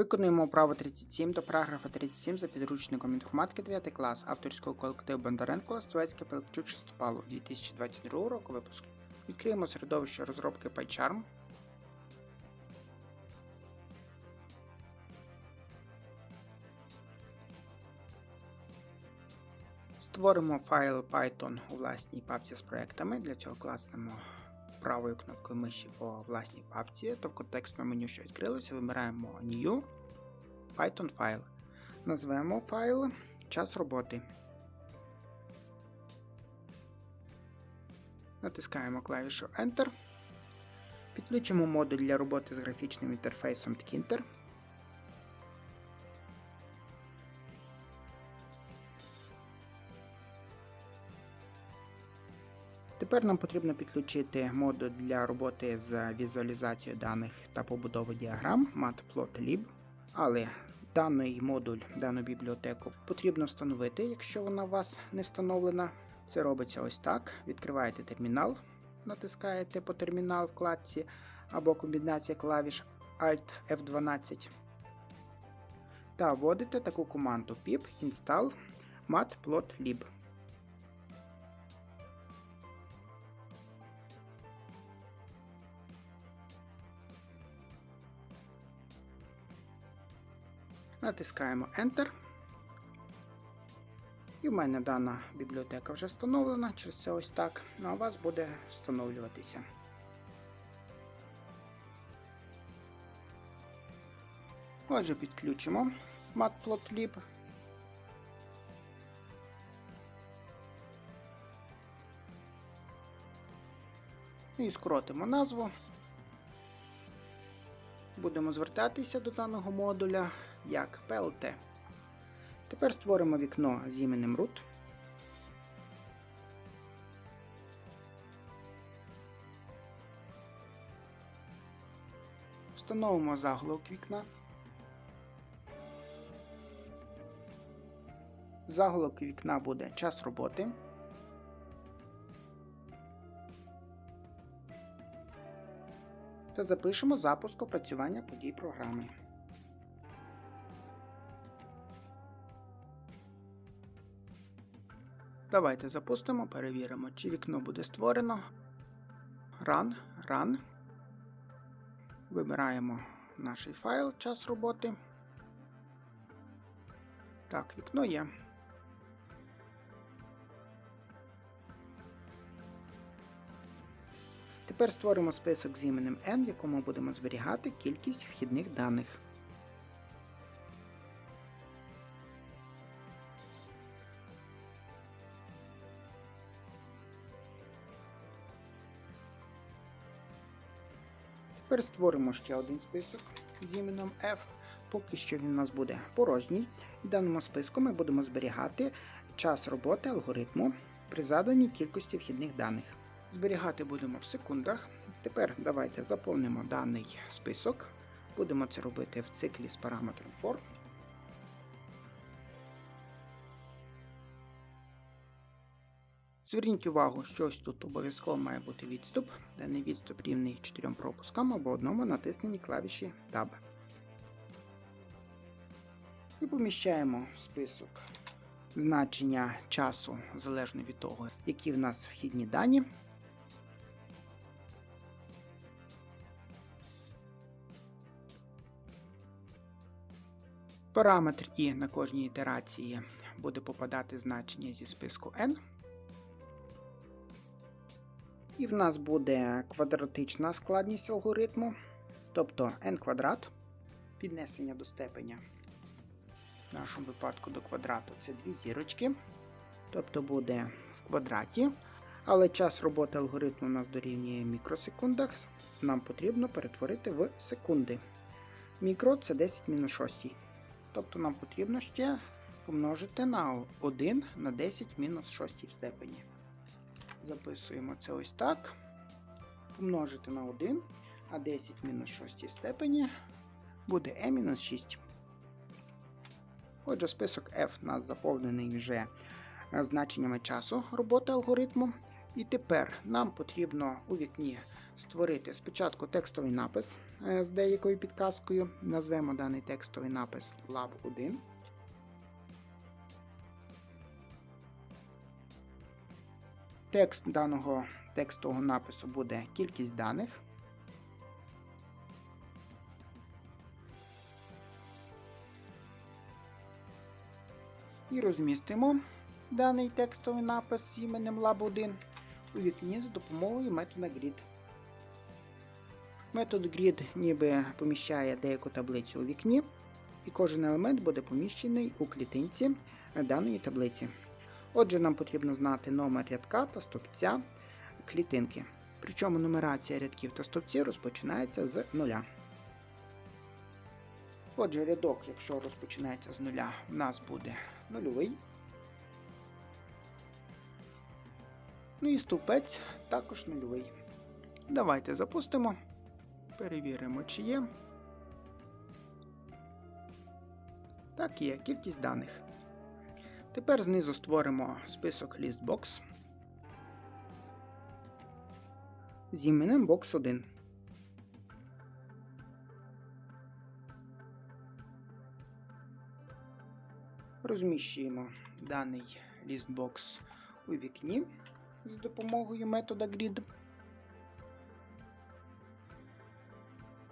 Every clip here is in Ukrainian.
Виконуємо право 37 до параграфа 37 за підручником інформатики 9 клас авторського колективу Бондаренко Словецьке Пелекчук Шестопалу 2022 року випуску. Відкриємо середовище розробки PyCharm. Створимо файл Python у власній папці з проектами. Для цього класнемо правою кнопкою миші по власній папці, то в контекстному меню, що відкрилося, вибираємо New Python файл. Назвемо файл час роботи. Натискаємо клавішу Enter. Підключимо модуль для роботи з графічним інтерфейсом Tkinter. Тепер нам потрібно підключити модуль для роботи з візуалізацією даних та побудови діаграм Matplotlib, але даний модуль, дану бібліотеку потрібно встановити, якщо вона у вас не встановлена. Це робиться ось так. Відкриваєте термінал, натискаєте по термінал вкладці або комбінація клавіш Alt F12 та вводите таку команду pip install matplotlib. Натискаємо Enter. І в мене дана бібліотека вже встановлена, через це ось так. Ну а у вас буде встановлюватися. Отже, підключимо Matplotlib. І скоротимо назву. Будемо звертатися до даного модуля як PLT. Тепер створимо вікно з іменем root. Встановимо заголовок вікна. Заголовок вікна буде час роботи. Та запишемо запуск опрацювання подій програми. Давайте запустимо, перевіримо, чи вікно буде створено. Run, Run. Вибираємо наш файл, час роботи. Так, вікно є. Тепер створимо список з іменем N, в якому будемо зберігати кількість вхідних даних. Тепер створимо ще один список з іменем F. Поки що він у нас буде порожній. В даному списку ми будемо зберігати час роботи алгоритму при заданій кількості вхідних даних. Зберігати будемо в секундах. Тепер давайте заповнимо даний список. Будемо це робити в циклі з параметром for. Зверніть увагу, що ось тут обов'язково має бути відступ. Даний відступ рівний 4 пропускам або одному натисненні клавіші Tab. І поміщаємо в список значення часу залежно від того, які в нас вхідні дані. Параметр і на кожній ітерації буде попадати значення зі списку n. І в нас буде квадратична складність алгоритму, тобто n квадрат, піднесення до степеня. В нашому випадку до квадрату це дві зірочки, тобто буде в квадраті. Але час роботи алгоритму у нас дорівнює мікросекундах. Нам потрібно перетворити в секунди. Мікро це 10 мінус 6. Тобто нам потрібно ще помножити на 1 на 10 мінус 6 в степені. Записуємо це ось так. Помножити на 1, а 10 мінус 6 в степені буде e мінус 6. Отже, список F нас заповнений вже значеннями часу роботи алгоритму. І тепер нам потрібно у вікні створити спочатку текстовий напис. е, з деякою підказкою. Назвемо даний текстовий напис Lab 1. Текст даного текстового напису буде кількість даних. І розмістимо даний текстовий напис з іменем Lab1 у вікні за допомогою метода grid. Метод grid ніби поміщає деяку таблицю у вікні, і кожен елемент буде поміщений у клітинці даної таблиці. Отже, нам потрібно знати номер рядка та стовпця клітинки. Причому нумерація рядків та стовпців розпочинається з нуля. Отже, рядок, якщо розпочинається з нуля, в нас буде нульовий. Ну і стовпець також нульовий. Давайте запустимо. Перевіримо, чи є. Так, є кількість даних. Тепер знизу створимо список ListBox з іменем Box 1. Розміщуємо даний лістбокс у вікні з допомогою метода grid.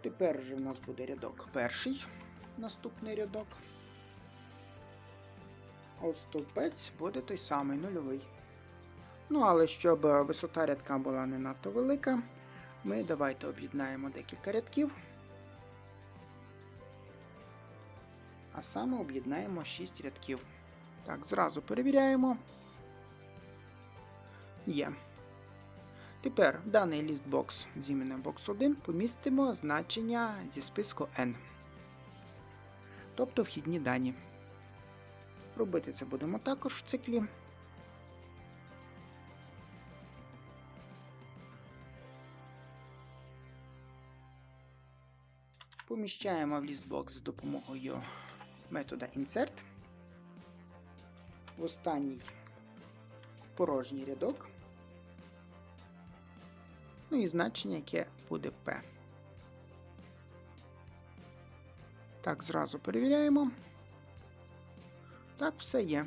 Тепер вже в нас буде рядок перший, наступний рядок. От стовпець буде той самий нульовий. Ну, але щоб висота рядка була не надто велика, ми давайте об'єднаємо декілька рядків. А саме об'єднаємо 6 рядків. Так, зразу перевіряємо. Є. Тепер в даний лістбокс з іменем box 1 помістимо значення зі списку N. Тобто вхідні дані. Робити це будемо також в циклі. Поміщаємо в лістбокс з допомогою метода Insert. В останній порожній рядок. Ну і значення, яке буде в P. Так, зразу перевіряємо. Так, все є.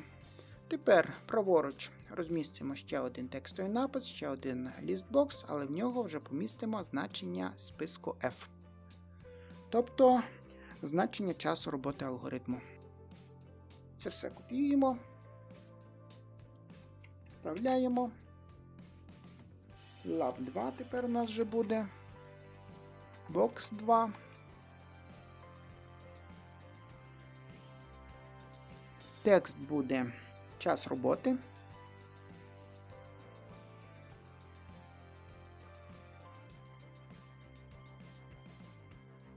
Тепер праворуч розмістимо ще один текстовий напис, ще один лістбокс, але в нього вже помістимо значення списку F. Тобто значення часу роботи алгоритму. Це все копіюємо, вставляємо. Lab 2 тепер у нас вже буде. Box 2. Текст буде час роботи.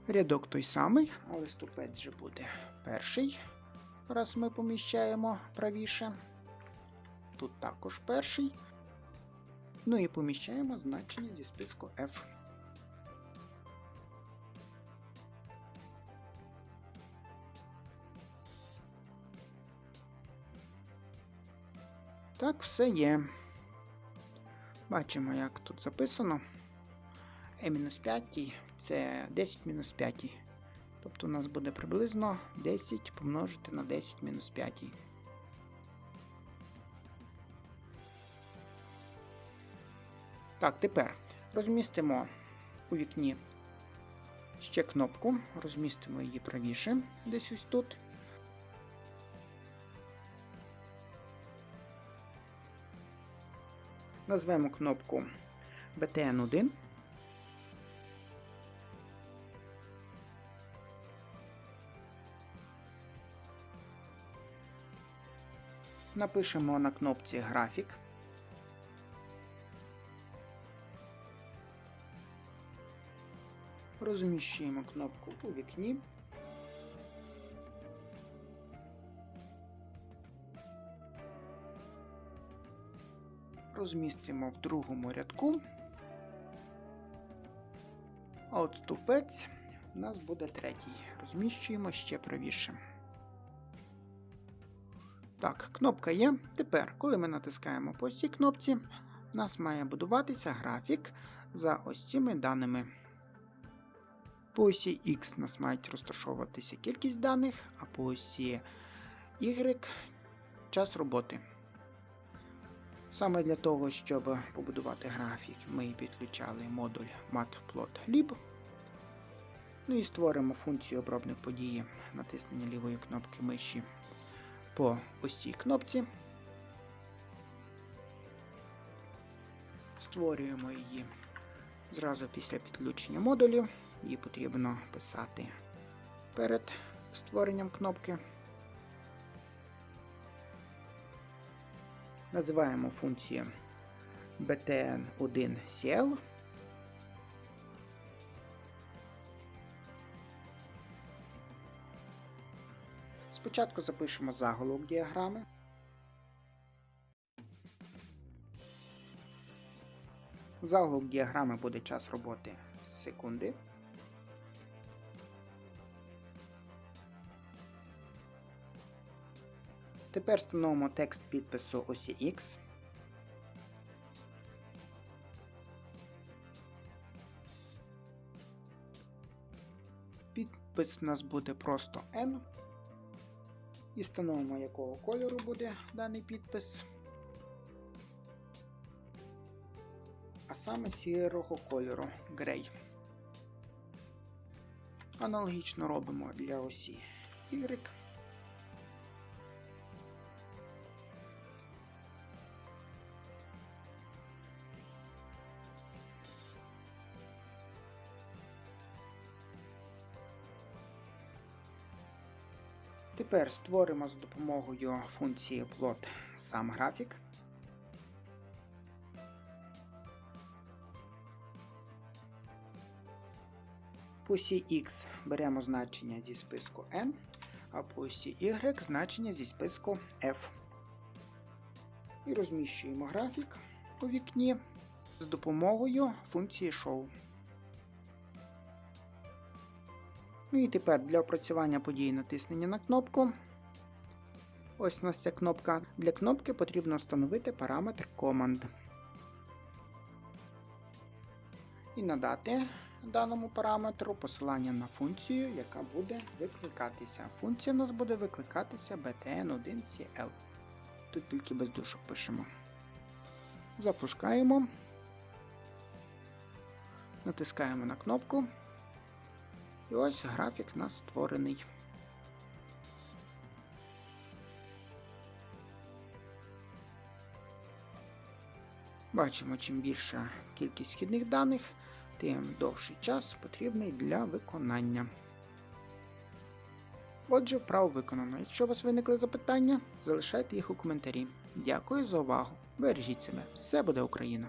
Рядок той самий, але ступець вже буде перший. Раз ми поміщаємо правіше. Тут також перший. Ну і поміщаємо значення зі списку F. Так, все є. Бачимо, як тут записано. E-5 це 10 мінус 5. Тобто у нас буде приблизно 10 помножити на 10 Так, тепер розмістимо у вікні ще кнопку, розмістимо її правіше, десь ось тут. Назвемо кнопку BTN1. Напишемо на кнопці графік. Розміщуємо кнопку у вікні. Розмістимо в другому рядку. А от ступець у нас буде третій. Розміщуємо ще правіше. Так, кнопка є. Тепер, коли ми натискаємо по цій кнопці, у нас має будуватися графік за ось цими даними. По осі X нас мають розташовуватися кількість даних, а по осі Y час роботи. Саме для того, щоб побудувати графік, ми підключали модуль matplotlib. Ну і створимо функцію обробник події натиснення лівої кнопки миші по ось кнопці. Створюємо її зразу після підключення модулів. Її потрібно писати перед створенням кнопки. Називаємо функцію btn1cl. Спочатку запишемо заголовок діаграми. Заголовок діаграми буде час роботи секунди. Тепер встановимо текст підпису осі X. Підпис у нас буде просто N. І встановимо, якого кольору буде даний підпис. А саме сірого кольору Грей. Аналогічно робимо для осі Y. Тепер створимо з допомогою функції plot сам графік. По осі X беремо значення зі списку N, а по осі Y значення зі списку F. І розміщуємо графік у вікні з допомогою функції Show. Ну і тепер для опрацювання події натиснення на кнопку. Ось у нас ця кнопка. Для кнопки потрібно встановити параметр Command. І надати даному параметру посилання на функцію, яка буде викликатися. Функція у нас буде викликатися btn1cl. Тут тільки без дужок пишемо. Запускаємо. Натискаємо на кнопку. І ось графік у нас створений. Бачимо, чим більша кількість вхідних даних, тим довший час потрібний для виконання. Отже, вправо виконано. Якщо у вас виникли запитання, залишайте їх у коментарі. Дякую за увагу. Бережіть себе. Все буде Україна!